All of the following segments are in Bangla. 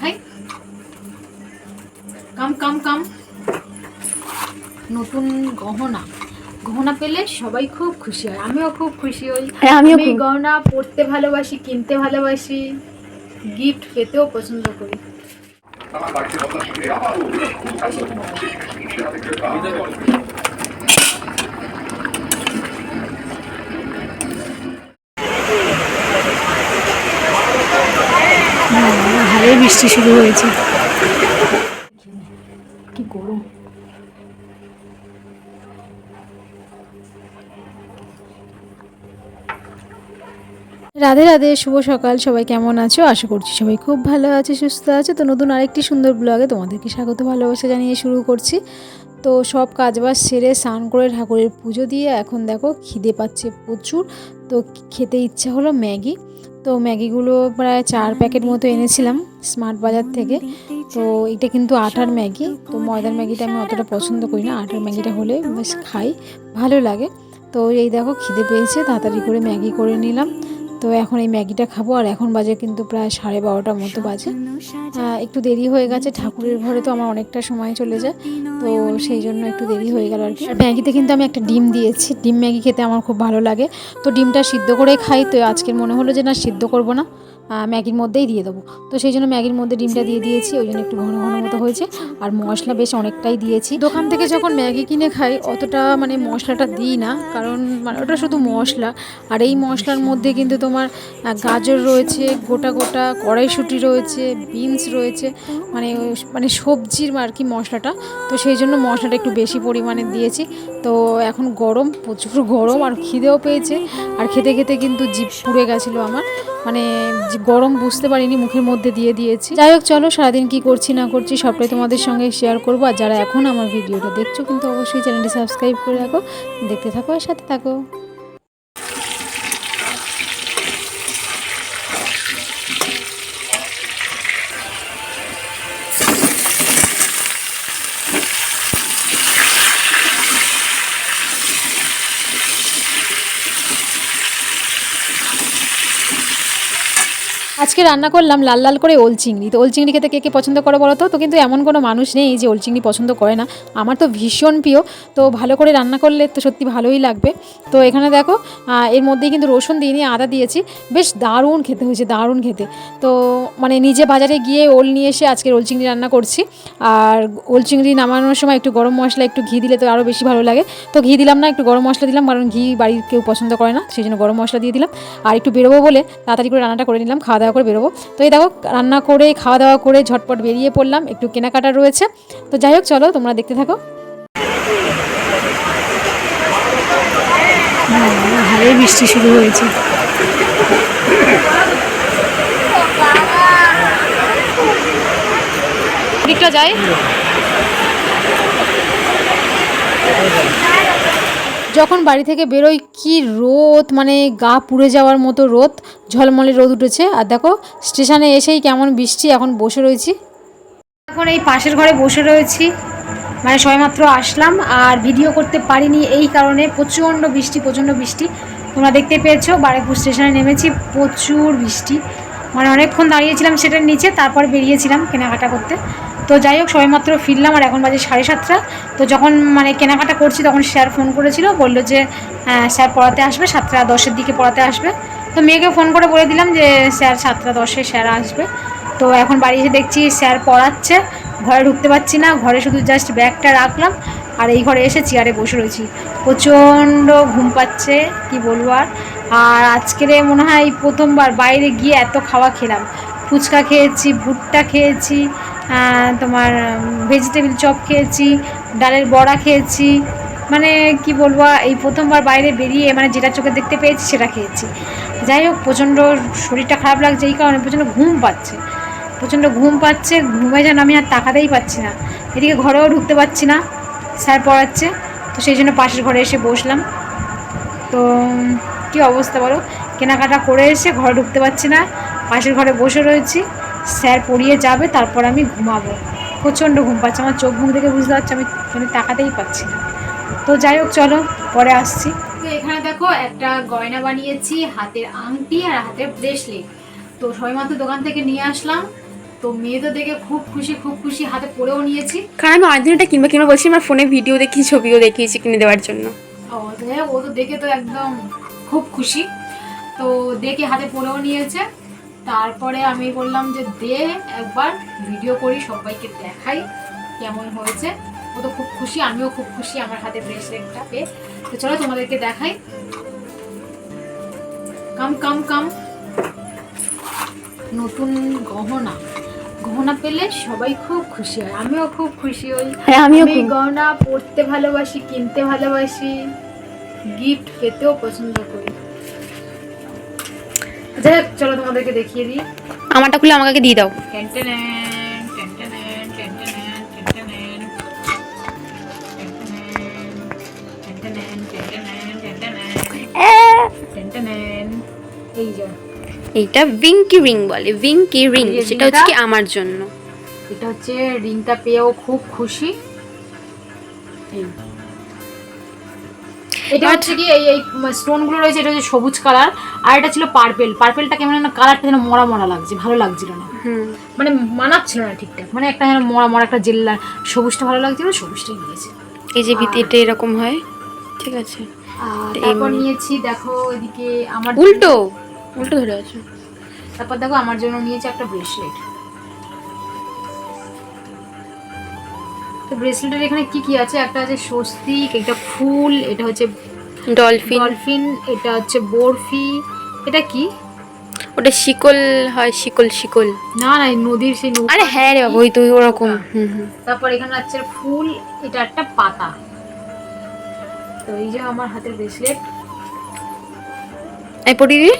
দেখাই। কাম কাম কাম। নতুন গহনা। গহনা পেলে সবাই খুব খুশি হয়। আমিও খুব খুশি হই। হ্যাঁ, আমি খুব। গহনা পড়তে ভালোবাসি কিনতে ভালোবাসি গিফট পেতেও পছন্দ করি। ভালোই বৃষ্টি শুরু হয়েছে। কি রাধে রাধে, শুভ সকাল, সবাই কেমন আছো? আশা করছি সবাই খুব ভালো আছে, সুস্থ আছে। তো নতুন আরেকটি সুন্দর ব্লগে তোমাদেরকে স্বাগত, ভালোবাসা জানিয়ে শুরু করছি। তো সব কাজবাজ সেরে স্নান করে ঠাকুরের পুজো দিয়ে এখন দেখো খিদে পাচ্ছে প্রচুর। তো খেতে ইচ্ছা হলো ম্যাগি। তো ম্যাগিগুলো প্রায় চার প্যাকেট মতো এনেছিলাম স্মার্ট বাজার থেকে। তো এটা কিন্তু আটার ম্যাগি। তো ময়দার ম্যাগিটা আমি অতটা পছন্দ করি না। আটার ম্যাগিটা হলে বেশ খাই, ভালো লাগে। তো এই দেখো খিদে পেয়েছে, তাড়াতাড়ি করে ম্যাগি করে নিলাম। তো এখন এই ম্যাগিটা খাব, আর এখন বাজে কিন্তু প্রায় সাড়ে বারোটার মতো বাজে। একটু দেরি হয়ে গেছে, ঠাকুরের ঘরে তো আমার অনেকটা সময় চলে যায়, তো সেই জন্য একটু দেরি হয়ে গেল আর কি। আর ম্যাগিতে কিন্তু আমি একটা ডিম দিয়েছি, ডিম ম্যাগি খেতে আমার খুব ভালো লাগে। তো ডিমটা সিদ্ধ করে খাই, তো আজকের মনে হলো যে না, সিদ্ধ করব না। ম্যাগির মধ্যেই দিয়ে দেবো। তো সেই জন্য ম্যাগির মধ্যে ডিমটা দিয়ে দিয়েছি, ওই জন্য একটু ঘন ঘন মতো হয়েছে। আর মশলা বেশ অনেকটাই দিয়েছি। দোকান থেকে যখন ম্যাগি কিনে খাই, অতটা মানে মশলাটা দিই না, কারণ মানে ওটা শুধু মশলা। আর এই মশলার মধ্যে কিন্তু তোমার গাজর রয়েছে, গোটা গোটা কড়াইশুঁটি রয়েছে, বিনস রয়েছে মানে মানে সবজির আর কি মশলাটা। তো সেই জন্য মশলাটা একটু বেশি পরিমাণে দিয়েছি। তো এখন গরম, প্রচুর গরম, আর খিদেও পেয়েছে। আর খেতে খেতে কিন্তু জিভ পুড়ে গেছিল আমার। মানে গরম বুঝতে পারিনি, মুখের মধ্যে দিয়ে দিয়েছি। যাই হোক, চলো, সারাদিন কি করছি, না করছি, সবটাই তোমাদের সঙ্গে শেয়ার করব। আর যারা এখন আমার ভিডিওটা দেখছ, কিন্তু অবশ্যই চ্যানেলটি সাবস্ক্রাইব করে রাখো। দেখতে থাকো আর সাথে থাকো। আজকে রান্না করলাম লাল লাল করে ওল চিংড়ি। তো ওল চিংড়ি খেতে কে কে পছন্দ করে বলো তো? তো কিন্তু এমন কোনো মানুষ নেই যে ওল চিংড়ি পছন্দ করে না। আমার তো ভীষণ প্রিয়। তো ভালো করে রান্না করলে তো সত্যি ভালোই লাগবে। তো এখানে দেখো এর মধ্যেই কিন্তু রসুন দিয়ে আদা দিয়েছি। বেশ দারুণ খেতে হয়েছে, দারুণ খেতে। তো মানে নিজে বাজারে গিয়ে ওল নিয়ে এসে আজকে ওল চিংড়ি রান্না করছি। আর ওল চিংড়ি নামানোর সময় একটু গরম মশলা, একটু ঘি দিলে তো আরও বেশি ভালো লাগে। তো ঘি দিলাম না, একটু গরম মশলা দিলাম, কারণ ঘি বাড়ির কেউ পছন্দ করে না, সেই জন্য গরম মশলা দিয়ে দিলাম। আর একটু বেরোবো বলে তাড়াতাড়ি করে রান্নাটা করে নিলাম, খাওয়া দাওয়া করে বেরোবো। তো এই দেখো রান্না করে খাওয়া দাওয়া করে ঝটপট বেরিয়ে পড়লাম। একটু কেনাকাটা রয়েছে। তো যাই হোক চলো তোমরা দেখতে থাকো। ভালোই বৃষ্টি শুরু হয়েছে। দিকটা যাই। যখন বাড়ি থেকে বেরোই, কি রোদ মানে গা পুড়ে যাওয়ার মতো রোদ। ঝলমলে রোদ উঠেছে। আর দেখো, স্টেশনে এসেই কেমন বৃষ্টি, এখন বসে রয়েছি। এখন এই পাশের ঘরে বসে রয়েছি। মানে সবেমাত্র আসলাম, আর ভিডিও করতে পারিনি এই কারণে। প্রচণ্ড বৃষ্টি প্রচণ্ড বৃষ্টি। তোমরা দেখতে পেয়েছ, বারেকপুর স্টেশনে নেমেছি, প্রচুর বৃষ্টি। মানে অনেকক্ষণ দাঁড়িয়েছিলাম সেটার নিচে, তারপর বেরিয়েছিলাম কেনাকাটা করতে। তো যাই হোক সবেমাত্র ফিরলাম আর এখন বাজে সাড়ে সাতটা। তো যখন মানে কেনাকাটা করছি তখন স্যার ফোন করেছিল বলল যে আহ, স্যার পড়াতে আসবে সাতটা দশের দিকে পড়াতে আসবে। তো মেয়েকে ফোন করে বলে দিলাম যে স্যার সাতটা দশে স্যার আসবে। তো এখন বাড়ি এসে দেখছি স্যার পড়াচ্ছে ঘরে ঢুকতে পারছি না ঘরে শুধু জাস্ট ব্যাগটা রাখলাম আর এই ঘরে এসে চেয়ারে বসে রয়েছি। প্রচণ্ড ঘুম পাচ্ছে কি বলব আর। আর আজকের মনে হয় প্রথমবার বাইরে গিয়ে এত খাওয়া খেলাম। ফুচকা খেয়েছি ভুট্টা খেয়েছি তোমার ভেজিটেবিল চপ খেয়েছি, ডালের বড়া খেয়েছি মানে কি বলব, এই প্রথমবার বাইরে বেরিয়ে মানে যেটা চোখে দেখতে পেয়েছি সেটা খেয়েছি। যাই হোক, প্রচণ্ড শরীরটা খারাপ লাগছে, এই কারণে প্রচণ্ড ঘুম পাচ্ছে। প্রচণ্ড ঘুম পাচ্ছে, ঘুমে যেন আমি আর তাকাতেই পাচ্ছি না। এদিকে ঘরেও ঢুকতে পারছি না, স্যার পড়াচ্ছে, তো সেই জন্য পাশের ঘরে এসে বসলাম। তো কি অবস্থা বলো? কেনাকাটা করে এসে ঘরে ঢুকতে পারছি না, পাশের ঘরে বসে রয়েছি। স্যার পড়িয়ে যাবে তারপর আমি ঘুমাবো। প্রচণ্ড ঘুম পাচ্ছে আমার চোখ মুখ দেখে বুঝতে পারছি আমি মানে তাকাতেই পাচ্ছি না। তো যাই হোক চলো পরে আসছি। তো এখানে দেখো একটা গয়না বানিয়েছি হাতের আংটি আর হাতের ব্রেসলেট তো সবেমাত্র দোকান থেকে নিয়ে আসলাম। তো মেয়ে তো দেখে খুব খুশি খুব খুশি হাতে পরেও নিয়েছি। কারণ আমি অনেকদিন এটা কিনবো কিনবো বলছি আমার ফোনে ভিডিও দেখি ছবিও দেখিয়েছি কিনে দেওয়ার জন্য। ও হোক, ও তো দেখে তো একদম খুব খুশি। তো দেখে হাতে পরেও নিয়েছে। তারপরে আমি বললাম যে দে একবার ভিডিও করি সবাইকে দেখাই কেমন হয়েছে। ও তো খুব খুশি আমিও খুব খুশি আমার হাতে ব্রেসলেটটা পেয়ে। তো চলো তোমাদেরকে দেখাই। কাম কাম কাম নতুন গহনা। গহনা পেলে সবাই খুব খুশি হয়। আমিও খুব খুশি হই। হ্যাঁ আমিও আমি। গহনা পড়তে ভালোবাসি কিনতে ভালোবাসি। গিফট পেতেও পছন্দ করি। যাই হোক, চলো তোমাদেরকে দেখিয়ে দিই। আমারটা খুলে আমাকে দিয়ে দাও। এই যে এইটা ভিঙ্কি রিং বলে ভিঙ্কি রিং সেটা হচ্ছে কি আমার জন্য। এটা হচ্ছে রিংটা পেয়েও খুব খুশি। এই। এটা হচ্ছে কি এই এই স্টোনগুলো রয়েছে এটা হচ্ছে সবুজ কালার আর এটা ছিল পার্পেল পার্পেলটা কেমন না কালারটা যেন মরা মরা লাগছে ভালো লাগছিল না। মানে মানাচ্ছিল না ঠিকঠাক মানে একটা যেন মরা মরা একটা জেল্লার সবুজটা ভালো লাগছিল সবুজটাই নিয়েছে। এই যে ভিতরে এরকম হয় ঠিক আছে। তারপর নিয়েছি দেখো এদিকে আমার উল্টো! উল্টো ধরে আছে। তারপর দেখো আমার জন্য নিয়েছি একটা ব্রেসলেট তো ব্রেসলেটের এখানে কি কি আছে? একটা আছে স্বস্তিক একটা ফুল এটা হচ্ছে ডলফিন। ডলফিন এটা হচ্ছে বরফি। এটা কি? ওটা শিকল হয় শিকল শিকল। না না নদীর সেই নৌকা। আরে হ্যাঁ রে বাবা ওই তো ওরকম। তারপর এখানে আছে ফুল এটা একটা পাতা। তো এই যে আমার হাতের ব্রেসলেট এই পড়ি দি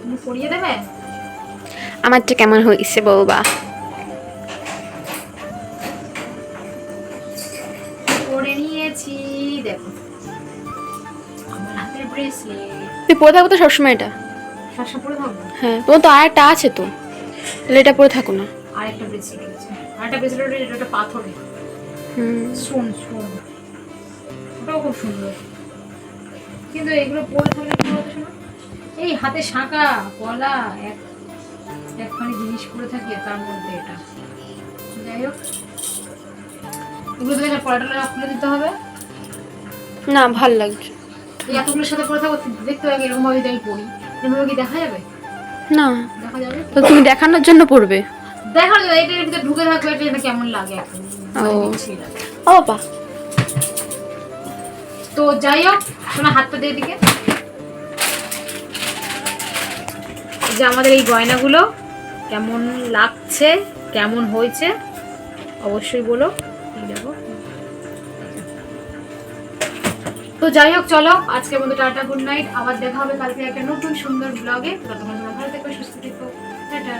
তুমি পরিয়ে দেবে? আমারটা কেমন হয়েছে বৌবা পরে থাকো তো সবসময় এটা। হ্যাঁ তোমার তো আর একটা আছে তো। তাহলে এটা পরে থাকো না। আর একটা ব্রেসলেট আছে আর একটা ব্রেসলেট এটা একটা পাথরের হুম। ওটাও খুব সুন্দর। কিন্তু এগুলো পরে থাকলে কি বলতো শোনো? এই হাতে শাঁকা গলা এক একখানি জিনিস পরে থাকি তার মধ্যে এটা। যাই হোক। এগুলো তো পড়াটা খুলে দিতে হবে। না ভালো লাগছে। এই এতগুলোর সাথে পরে থাকো দেখতে হবে এরকম ভাবে আমি পড়ি। এরকম কি দেখা যাবে? না। দেখা যাবে? তো তুমি দেখানোর জন্য পড়বে? দেখা এটার ভিতরে ঢুকে থাকবে এটা যেন কেমন লাগে এখন? ও। বাবা। তো যাই হোক তোমার হাতটা দিয়ে দিকে। এই যে আমাদের এই গয়নাগুলো কেমন লাগছে কেমন হয়েছে অবশ্যই বলো। দেখো। তো যাই হোক, চলো আজকে মতো টাটা, গুড নাইট। আবার দেখা হবে কালকে একটা নতুন সুন্দর ব্লগে ততক্ষণ ভালো থেকো, সুস্থ থেকো। টাটা।